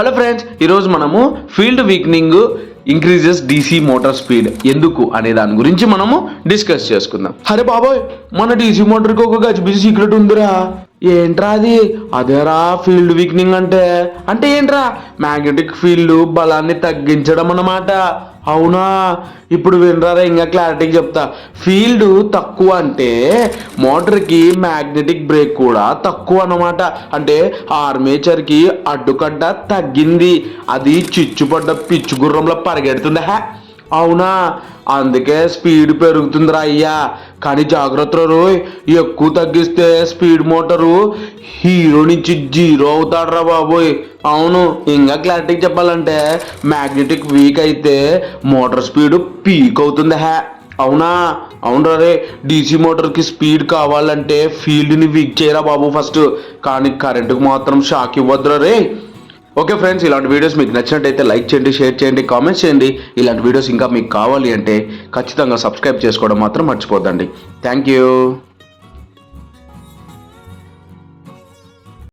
Hello friends ఈరోజు మనము field weakening increases DC motor speed ఎందుకు అనే దాని గురించి మనము డిస్కస్ చేసుకుందాం. అరే బాబోయ్ మన డీసీ మోటార్కి ఒక గజిబిజి సీక్రెట్ ఉందిరా. ఏంట్రా అది? అదేరా ఫీల్డ్ వీక్నింగ్ అంటే? అంటే ఏంట్రా? మ్యాగ్నెటిక్ ఫీల్డ్ బలాన్ని తగ్గించడం అన్నమాట. అవునా? ఇప్పుడు వినరారా ఇంకా క్లారిటీగా చెప్తా. ఫీల్డ్ తక్కువ అంటే మోటార్కి మ్యాగ్నెటిక్ బ్రేక్ కూడా తక్కువ అన్నమాట. అంటే ఆర్మేచర్కి అడ్డుకడ్డ తగ్గింది. అది చిచ్చుపడ్డ పిచ్చు గుర్రంలో పరిగెడుతుంది? హ్యా అవునా? అందుకే స్పీడ్ పెరుగుతుందిరా అయ్యా. కానీ జాగ్రత్త రోయ్ ఎక్కువ తగ్గిస్తే స్పీడ్ మోటారు హీరో నుంచి జీరో అవుతాడురా బాబోయ్. అవును ఇంకా క్లారిటీ చెప్పాలంటే మ్యాగ్నెటిక్ వీక్ అయితే మోటార్ స్పీడ్ పీక్ అవుతుంది హ్యా అవునా? అవునరా రే డీసీ మోటార్కి స్పీడ్ కావాలంటే ఫీల్డ్ని వీక్ చేయరా బాబు ఫస్ట్. కానీ కరెంటుకు మాత్రం షాక్ ఇవ్వద్దురా రే. ఓకే ఫ్రెండ్స్ ఇలాంటి వీడియోస్ మీకు నచ్చినట్టయితే లైక్ చేయండి షేర్ చేయండి కామెంట్స్ చేయండి. ఇలాంటి వీడియోస్ ఇంకా మీకు కావాలి అంటే ఖచ్చితంగా సబ్స్క్రైబ్ చేసుకోవడం మాత్రం మర్చిపోద్దండి. Thank you.